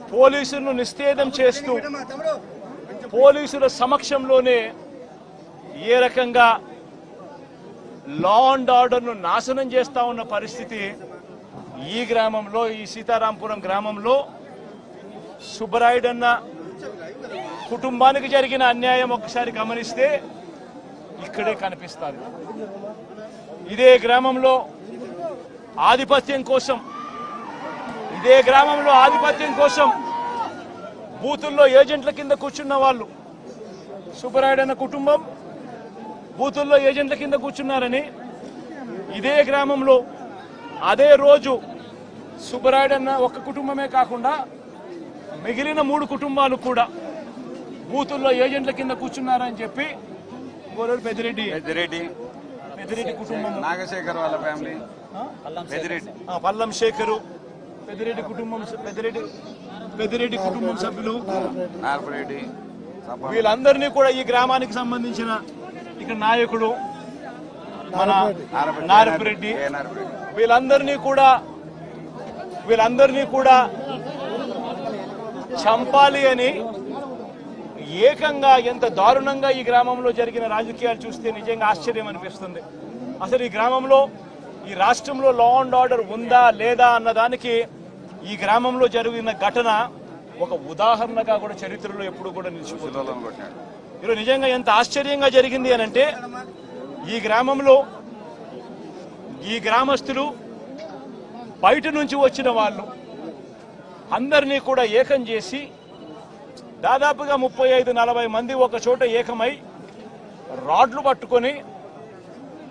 పోలీసులను నిస్తేదం చేస్తూ పోలీసుల సమక్షంలోనే ఏ రకంగా లా అండ్ ఆర్డర్ను నాశనం చేస్తా ఉన్న పరిస్థితి ఈ గ్రామంలో ఈ సీతారాంపురం గ్రామంలో సుబ్బరాయుడన్న కుటుంబానికి జరిగిన అన్యాయం ఒకసారి గమనిస్తే ఇక్కడే కనిపిస్తారు ఇదే గ్రామంలో ఆధిపత్యం కోసం ఇదే గ్రామంలో ఆధిపత్యం కోసం బూతుల్లో ఏజెంట్ల కింద కూర్చున్న వాళ్ళు. సుబ్బరాయుడు అన్న కుటుంబం బూతుల్లో ఏజెంట్ల కింద కూర్చున్నారని ఇదే గ్రామంలో అదే రోజు సుబ్బరాయుడు అన్న ఒక కుటుంబమే కాకుండా మిగిలిన మూడు కుటుంబాలు కూడా బూతుల్లో ఏజెంట్ల కింద కూర్చున్నారని చెప్పి గోరెడు పెద్దిరెడ్డి. పెద్దిరెడ్డి. పెద్దిరెడ్డి కుటుంబం. నాగశేఖర్ వాళ్ళ ఫ్యామిలీ. పెద్దిరెడ్డి. ఆ, పల్లం శేఖరు. పెద్దిరెడ్డి కుటుంబం పెద్దిరెడ్డి పెద్దిరెడ్డి కుటుంబం సభ్యులు. వీళ్ళందరినీ కూడా ఈ గ్రామానికి సంబంధించిన ఇక్కడ నాయకుడు మన నార్పరెడ్డి వీళ్ళందరినీ కూడా వీళ్ళందరినీ కూడా చంపాలి అని ఏకంగా ఎంత దారుణంగా ఈ గ్రామంలో జరిగిన రాజకీయాలు చూస్తే నిజంగా ఆశ్చర్యం అనిపిస్తుంది. అసలు ఈ గ్రామంలో ఈ రాష్ట్రంలో లా అండ్ ఆర్డర్ ఉందా లేదా అన్నదానికి ఈ గ్రామంలో జరిగిన ఘటన ఒక ఉదాహరణగా కూడా చరిత్రలో ఎప్పుడు కూడా నిలిచిపోతుంది. ఈరోజు నిజంగా ఎంత ఆశ్చర్యంగా జరిగింది అని అంటే ఈ గ్రామంలో ఈ గ్రామస్తులు బయట నుంచి వచ్చిన వాళ్ళు అందరినీ కూడా ఏకం చేసి దాదాపుగా ముప్పై ఐదు నలభై మంది ఒక చోట ఏకమై రాడ్లు పట్టుకొని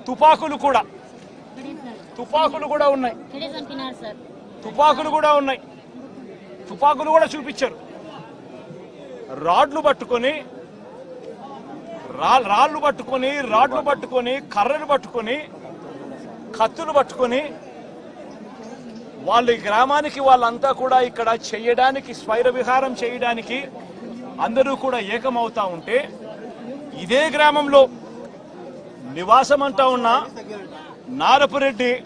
తుపాకులు కూడా తుపాకులు కూడా ఉన్నాయి. తుపాకులు కూడా ఉన్నాయి. తుపాకులు కూడా చూపించారు. రాడ్లు పట్టుకొని రాళ్ళు పట్టుకొని రాడ్లు పట్టుకొని కర్రలు పట్టుకొని కత్తులు పట్టుకొని వాళ్ళ గ్రామానికి వాళ్ళంతా కూడా ఇక్కడ చేయడానికి స్వైర విహారం చేయడానికి అందరూ కూడా ఏకమవుతా ఉంటే ఇదే గ్రామంలో నివాసం అంటా ఉన్న నారపురెడ్డి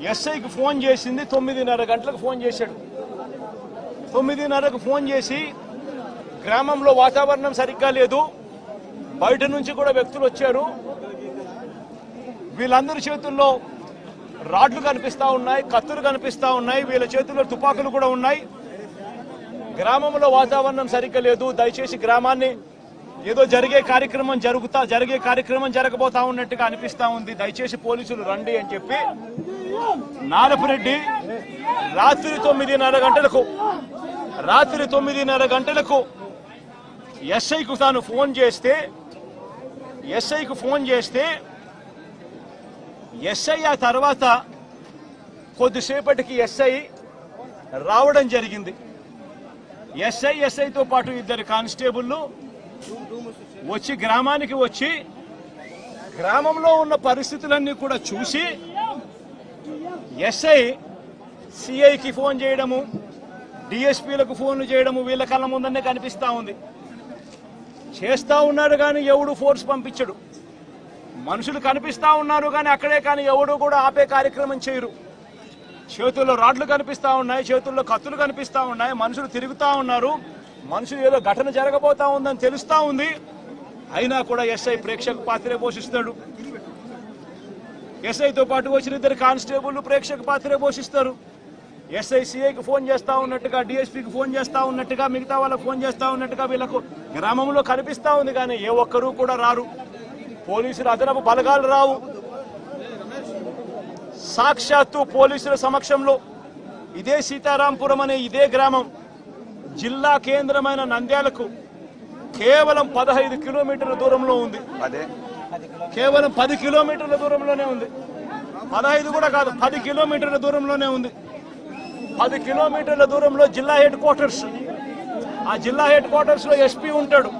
ఎస్ఐకి ఫోన్ చేసింది తొమ్మిదిన్నర గంటలకు ఫోన్ చేశాడు. తొమ్మిదిన్నరకు ఫోన్ చేసి గ్రామంలో వాతావరణం సరిగ్గా లేదు. బయట నుంచి కూడా వ్యక్తులు వచ్చారు. వీళ్ళందరి చేతుల్లో రాడ్లు కనిపిస్తా ఉన్నాయి కత్తులు కనిపిస్తా ఉన్నాయి వీళ్ళ చేతుల్లో తుపాకులు కూడా ఉన్నాయి. గ్రామంలో వాతావరణం సరిగ్గా లేదు. దయచేసి గ్రామాన్ని ఏదో జరిగే కార్యక్రమం జరుగుతా జరిగే కార్యక్రమం జరగబోతా ఉన్నట్టుగా అనిపిస్తా ఉంది. దయచేసి పోలీసులు రండి అని చెప్పి నారపురెడ్డి రాత్రి తొమ్మిదిన్నర గంటలకు రాత్రి తొమ్మిదిన్నర గంటలకు ఎస్ఐకు తాను ఫోన్ చేస్తే ఎస్ఐకు ఫోన్ చేస్తే ఎస్ఐ ఆ తర్వాత కొద్దిసేపటికి ఎస్ఐ రావడం జరిగింది. ఎస్ఐ ఎస్ఐతో పాటు ఇద్దరు కానిస్టేబుల్లు వచ్చి గ్రామానికి వచ్చి గ్రామంలో ఉన్న పరిస్థితులన్నీ కూడా చూసి ఎస్ఐ సిఐకి ఫోన్ చేయడము డిఎస్పీలకు ఫోన్లు చేయడము వీళ్ళ కళ్ళ ముందనే కనిపిస్తా ఉంది. చేస్తా ఉన్నాడు కానీ ఎవడు ఫోర్స్ పంపించడు. మనుషులు కనిపిస్తా ఉన్నారు కానీ అక్కడే కానీ ఎవడు కూడా ఆపే కార్యక్రమం చేయరు. చేతుల్లో రాడ్లు కనిపిస్తా ఉన్నాయి చేతుల్లో కత్తులు కనిపిస్తా ఉన్నాయి మనుషులు తిరుగుతా ఉన్నారు. మనుషులు ఏదో ఘటన జరగబోతా ఉందని తెలుస్తా ఉంది. అయినా కూడా ఎస్ఐ ప్రేక్షక పాత్రే పోషిస్తాడు ఎస్ఐతో పాటు వచ్చిన ఇద్దరు కానిస్టేబుల్ ప్రేక్షక పాత్రే పోషిస్తారు. ఎస్ఐ సిఐకి ఫోన్ చేస్తా ఉన్నట్టుగా డిఎస్పీకి ఫోన్ చేస్తా ఉన్నట్టుగా మిగతా వాళ్ళకి ఫోన్ చేస్తా ఉన్నట్టుగా వీళ్ళకు గ్రామంలో కనిపిస్తా ఉంది కానీ ఏ ఒక్కరూ కూడా రారు. పోలీసులు అదనపు బలగాలు రావు. సాక్షాత్తు పోలీసుల సమక్షంలో ఇదే సీతారాంపురం అనే ఇదే గ్రామం. జిల్లా కేంద్రమైన నంద్యాలకు కేవలం పదహైదు కిలోమీటర్ల దూరంలో ఉంది. అదే. కేవలం పది కిలోమీటర్ల దూరంలోనే ఉంది. పదహైదు కూడా కాదు పది కిలోమీటర్ల దూరంలోనే ఉంది. పది కిలోమీటర్ల దూరంలో జిల్లా హెడ్ క్వార్టర్స్. ఆ జిల్లా హెడ్ క్వార్టర్స్లో ఎస్పీ ఉంటాడు.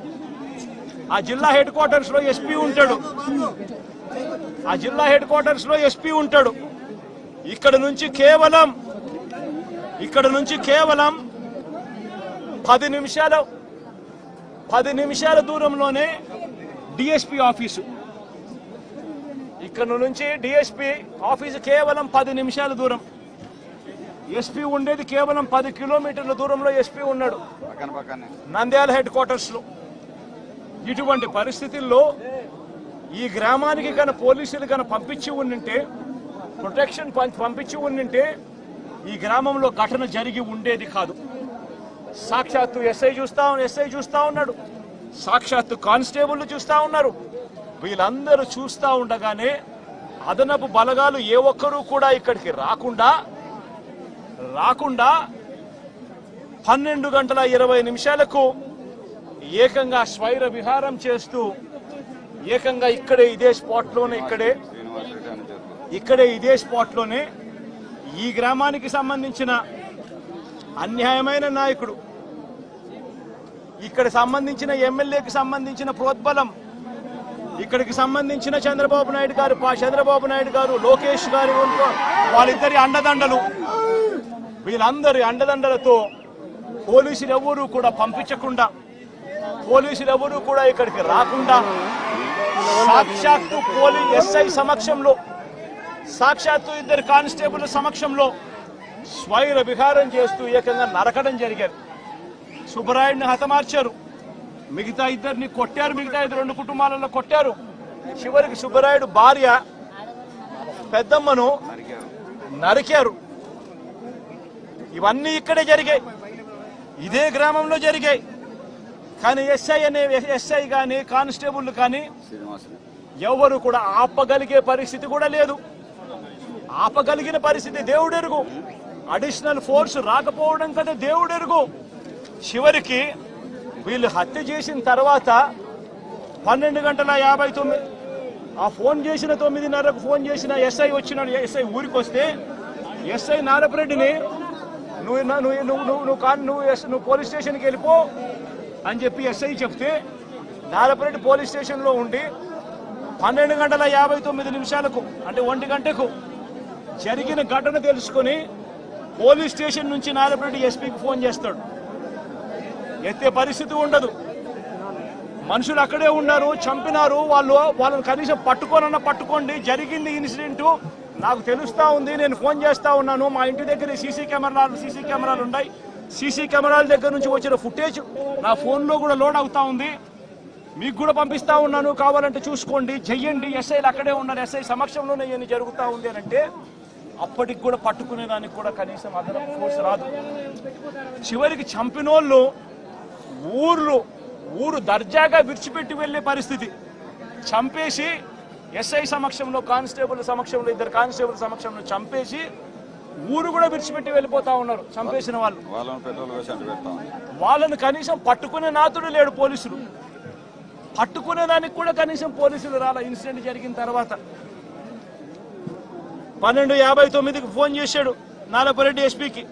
ఆ జిల్లా హెడ్ క్వార్టర్స్లో ఎస్పీ ఉంటాడు. ఆ జిల్లా హెడ్ క్వార్టర్స్లో ఎస్పీ ఉంటాడు. ఇక్కడ నుంచి కేవలం ఇక్కడ నుంచి కేవలం పది నిమిషాల పది నిమిషాల దూరంలోనే డిఎస్పీ ఆఫీసు ఇక్కడ నుంచి డిఎస్పీ ఆఫీసు కేవలం పది నిమిషాల దూరం. ఎస్పీ ఉండేది కేవలం పది కిలోమీటర్ల దూరంలో ఎస్పీ ఉన్నాడు. నంద్యాల హెడ్ క్వార్టర్స్లో. ఇటువంటి పరిస్థితుల్లో ఈ గ్రామానికి కన పోలీసులు కన పంపించి ఉండింటే ప్రొటెక్షన్ పంపించి ఉండింటే ఈ గ్రామంలో ఘటన జరిగి ఉండేది కాదు. సాక్షాత్తు ఎస్ఐ చూస్తా ఎస్ఐ చూస్తా ఉన్నాడు. సాక్షాత్తు కానిస్టేబుల్ చూస్తా ఉన్నారు. వీళ్ళందరూ చూస్తా ఉండగానే అదనపు బలగాలు ఏ ఒక్కరూ కూడా ఇక్కడికి రాకుండా రాకుండా పన్నెండు గంటల ఇరవై నిమిషాలకు ఏకంగా స్వైర విహారం చేస్తూ ఏకంగా ఇక్కడే ఇదే స్పాట్లోనే ఇక్కడే ఇక్కడే ఇదే స్పాట్లోనే ఈ గ్రామానికి సంబంధించిన అన్యాయమైన నాయకుడు. ఇక్కడ సంబంధించిన ఎమ్మెల్యేకి సంబంధించిన ప్రోద్బలం ఇక్కడికి సంబంధించిన చంద్రబాబు నాయుడు గారు పా- చంద్రబాబు నాయుడు గారు లోకేష్ గారు వాళ్ళిద్దరి అండదండలు. వీళ్ళందరి అండదండలతో పోలీసులు ఎవరూ కూడా పంపించకుండా పోలీసులు ఎవరూ కూడా ఇక్కడికి రాకుండా సాక్షాత్తు పోలీ ఎస్ఐ సమక్షంలో సాక్షాత్తు ఇద్దరు కానిస్టేబుల్ సమక్షంలో స్వైర విహారం చేస్తూ ఏకంగా నరకడం జరిగారు సుబ్బరాయుడిని హతమార్చారు. మిగతా ఇద్దరిని కొట్టారు. మిగతా ఇద్దరు రెండు కుటుంబాలలో కొట్టారు. చివరికి సుబ్బరాయుడు భార్య పెద్దమ్మను నరికారు. నరికారు ఇవన్నీ ఇక్కడే జరిగాయి. ఇదే గ్రామంలో జరిగాయి. కానీ ఎస్ఐ అనే ఎస్ఐ కానీ కానిస్టేబుల్ కానీ శ్రీనివాస్ ఎవరు కూడా ఆపగలిగే పరిస్థితి కూడా లేదు. ఆపగలిగిన పరిస్థితి దేవుడెరుగు. అడిషనల్ ఫోర్స్ రాకపోవడం కదా దేవుడెరుగు. చివరికి వీళ్ళు హత్య చేసిన తర్వాత పన్నెండు గంటల యాభై తొమ్మిది ఆ ఫోన్ చేసిన తొమ్మిదిన్నరకు ఫోన్ చేసిన ఎస్ఐ వచ్చినాడు ఎస్ఐ ఊరికి వస్తే ఎస్ఐ నారపరెడ్డిని నువ్వు నువ్వు నువ్వు నువ్వు నువ్వు నువ్వు ఎస్- నువ్వు పోలీస్ స్టేషన్కి వెళ్ళిపో అని చెప్పి ఎస్ఐ చెప్తే నారపరెడ్డి పోలీస్ స్టేషన్లో ఉండి పన్నెండు గంటల యాభై తొమ్మిది నిమిషాలకు అంటే ఒంటి గంటకు జరిగిన ఘటన తెలుసుకొని పోలీస్ స్టేషన్ నుంచి నారపరెడ్డి ఎస్పీకి ఫోన్ చేస్తాడు. ఎత్తే పరిస్థితి ఉండదు. మనుషులు అక్కడే ఉన్నారు చంపినారు వాళ్ళు వాళ్ళని కనీసం పట్టుకోనన్నా పట్టుకోండి జరిగింది ఇన్సిడెంట్ నాకు తెలుస్తా ఉంది నేను ఫోన్ చేస్తా ఉన్నాను. మా ఇంటి దగ్గర సీసీ కెమెరాలు సీసీ కెమెరాలు ఉన్నాయి. సీసీ కెమెరాల దగ్గర నుంచి వచ్చిన ఫుటేజ్ నా ఫోన్లో కూడా లోడ్ అవుతా ఉంది. మీకు కూడా పంపిస్తా ఉన్నాను. కావాలంటే చూసుకోండి చెయ్యండి. ఎస్ఐలు అక్కడే ఉన్నారు. ఎస్ఐ సమక్షంలోనే జరుగుతూ ఉంది అని అంటే అప్పటికి కూడా పట్టుకునే దానికి కూడా కనీసం అదనపు ఫోర్స్ రాదు. చివరికి చంపినోళ్ళు ఊర్లు ఊరు దర్జాగా విడిచిపెట్టి వెళ్ళే పరిస్థితి. చంపేసి ఎస్ఐ సమక్షంలో కానిస్టేబుల్ సమక్షంలో ఇద్దరు కానిస్టేబుల్ సమక్షంలో చంపేసి ఊరు కూడా విడిచిపెట్టి వెళ్ళిపోతా ఉన్నారు చంపేసిన వాళ్ళు. వాళ్ళని కనీసం పట్టుకునే నాతుడు లేడు పోలీసులు. పట్టుకునే దానికి కూడా కనీసం పోలీసులు రాల. ఇన్సిడెంట్ జరిగిన తర్వాత పన్నెండు యాభై తొమ్మిదికి ఫోన్ చేశాడు నాలపరెడ్డి ఎస్పీకి.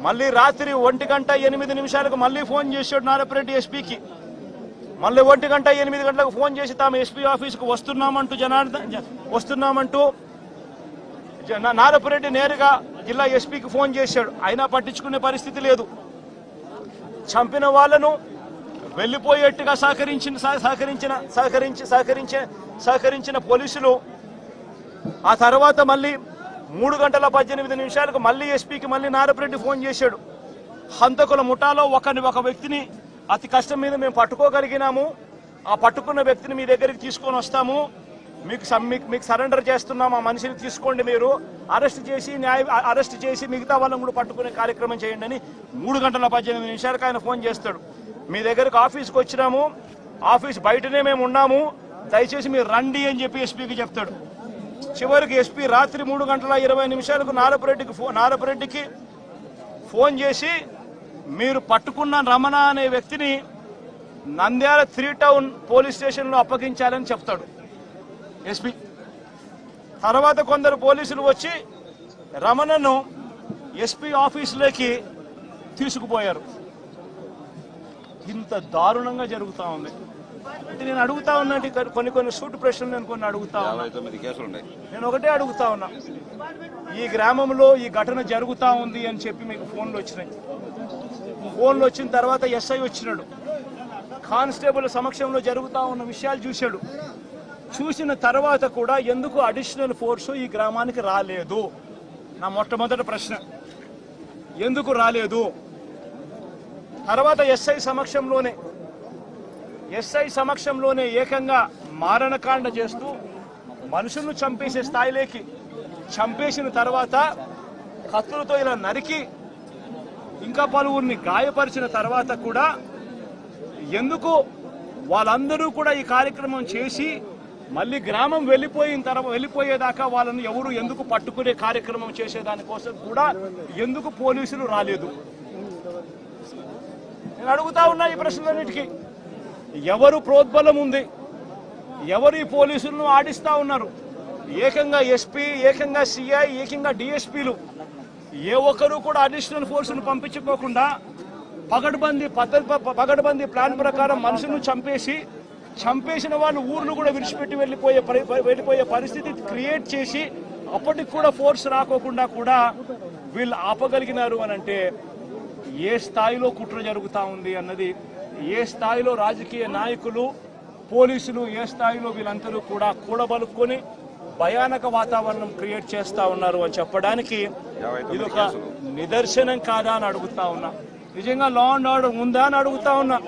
మళ్ళీ రాత్రి ఒంటి గంట ఎనిమిది నిమిషాలకు మళ్ళీ ఫోన్ చేశాడు నాలపరెడ్డి ఎస్పీకి. మళ్ళీ ఒంటి గంట ఎనిమిది గంటలకు ఫోన్ చేసి తాము ఎస్పీ ఆఫీస్కు వస్తున్నామంటూ జనార్దన్ జ- వస్తున్నామంటూ జ- నా- నారపురెడ్డి నేరుగా జిల్లా ఎస్పీకి ఫోన్ చేశాడు. అయినా పట్టించుకునే పరిస్థితి లేదు. చంపిన వాళ్ళను వెళ్ళిపోయేట్టుగా సహకరించిన సహ- సహకరించిన సహకరించి సహకరించే సహకరించిన పోలీసులు ఆ తర్వాత మళ్ళీ మూడు గంటల పద్దెనిమిది నిమిషాలకు మళ్ళీ ఎస్పీకి మళ్ళీ నారపురెడ్డి ఫోన్ చేశాడు. హంతకుల ముఠాలో ఒకని ఒక వ్యక్తిని అతి కష్టం మీద మేము పట్టుకోగలిగినాము. ఆ పట్టుకున్న వ్యక్తిని మీ దగ్గరికి తీసుకొని వస్తాము. మీకు మీకు మీకు సరెండర్ చేస్తున్నాం. ఆ మనిషిని తీసుకోండి మీరు. అరెస్ట్ చేసి న్యాయ అరెస్ట్ చేసి మిగతా వాళ్ళని కూడా పట్టుకునే కార్యక్రమం చేయండి అని మూడు గంటల పద్దెనిమిది నిమిషాలకు ఆయన ఫోన్ చేస్తాడు. మీ దగ్గరకు ఆఫీస్కి వచ్చినాము. ఆఫీస్ బయటనే మేము ఉన్నాము. దయచేసి మీరు రండి అని చెప్పి ఎస్పీకి చెప్తాడు. చివరికి ఎస్పీ రాత్రి మూడు గంటల ఇరవై నిమిషాలకు నారపురెడ్డికి ఫోన్ నారపురెడ్డికి ఫోన్ చేసి మీరు పట్టుకున్న రమణ అనే వ్యక్తిని నంద్యాల త్రీ టౌన్ పోలీస్ స్టేషన్లో అప్పగించాలని చెప్తాడు ఎస్పీ. తర్వాత కొందరు పోలీసులు వచ్చి రమణను ఎస్పీ ఆఫీసులోకి తీసుకుపోయారు. ఇంత దారుణంగా జరుగుతూ ఉంది. నేను అడుగుతా ఉన్నట్టు కొన్ని కొన్ని సూట్ ప్రశ్నలు నేను కొన్ని అడుగుతా ఉన్నా. నేను ఒకటే అడుగుతా ఉన్నా. ఈ గ్రామంలో ఈ ఘటన జరుగుతా ఉంది అని చెప్పి మీకు ఫోన్లు వచ్చినాయి. ఫోన్లు వచ్చిన తర్వాత ఎస్ఐ వచ్చినాడు. కానిస్టేబుల్ సమక్షంలో జరుగుతా ఉన్న విషయాలు చూశాడు. చూసిన తర్వాత కూడా ఎందుకు అడిషనల్ ఫోర్స్ ఈ గ్రామానికి రాలేదు? నా మొట్టమొదటి ప్రశ్న. ఎందుకు రాలేదు? తర్వాత ఎస్ఐ సమక్షంలోనే ఎస్ఐ సమక్షంలోనే ఏకంగా మారణకాండ చేస్తూ మనుషులను చంపేసే స్థాయిలోకి చంపేసిన తర్వాత కత్తులతో ఇలా నరికి ఇంకా పలువురిని గాయపరిచిన తర్వాత కూడా ఎందుకు వాళ్ళందరూ కూడా ఈ కార్యక్రమం చేసి మళ్ళీ గ్రామం వెళ్ళిపోయిన తర్వాత వెళ్ళిపోయేదాకా వాళ్ళని ఎవరు ఎందుకు పట్టుకునే కార్యక్రమం చేసేదానికోసం కూడా ఎందుకు పోలీసులు రాలేదు? నేను అడుగుతా ఉన్నా ఈ ప్రశ్నలన్నిటికీ. ఎవరు ప్రోద్బలం ఉంది? ఎవరు ఈ పోలీసులను ఆడిస్తూ ఉన్నారు? ఏకంగా ఎస్పీ ఏకంగా సిఐ ఏకంగా డిఎస్పీలు. ఏ ఒక్కరు కూడా అడిషనల్ ఫోర్సును పంపించుకోకుండా పగడ్బందీ పద్ధతి ప- పగడ్బందీ ప్లాన్ ప్రకారం మనుషులను చంపేసి చంపేసిన వాళ్ళు ఊర్లు కూడా విడిచిపెట్టి వెళ్ళిపోయే పరి- వెళ్ళిపోయే పరిస్థితి క్రియేట్ చేసి అప్పటికి కూడా ఫోర్స్ రాకోకుండా కూడా వీళ్ళు ఆపగలిగినారు అని అంటే ఏ స్థాయిలో కుట్ర జరుగుతా ఉంది అన్నది ఏ స్థాయిలో రాజకీయ నాయకులు పోలీసులు ఏ స్థాయిలో వీళ్ళందరూ కూడా కూడబలుక్కొని భయానక వాతావరణం క్రియేట్ చేస్తా ఉన్నారు అని చెప్పడానికి ఇది ఒక. నిదర్శనం కాదా అని అడుగుతా ఉన్నా నిజంగా లా అండ్ ఆర్డర్ ఉందా అని అడుగుతా ఉన్నా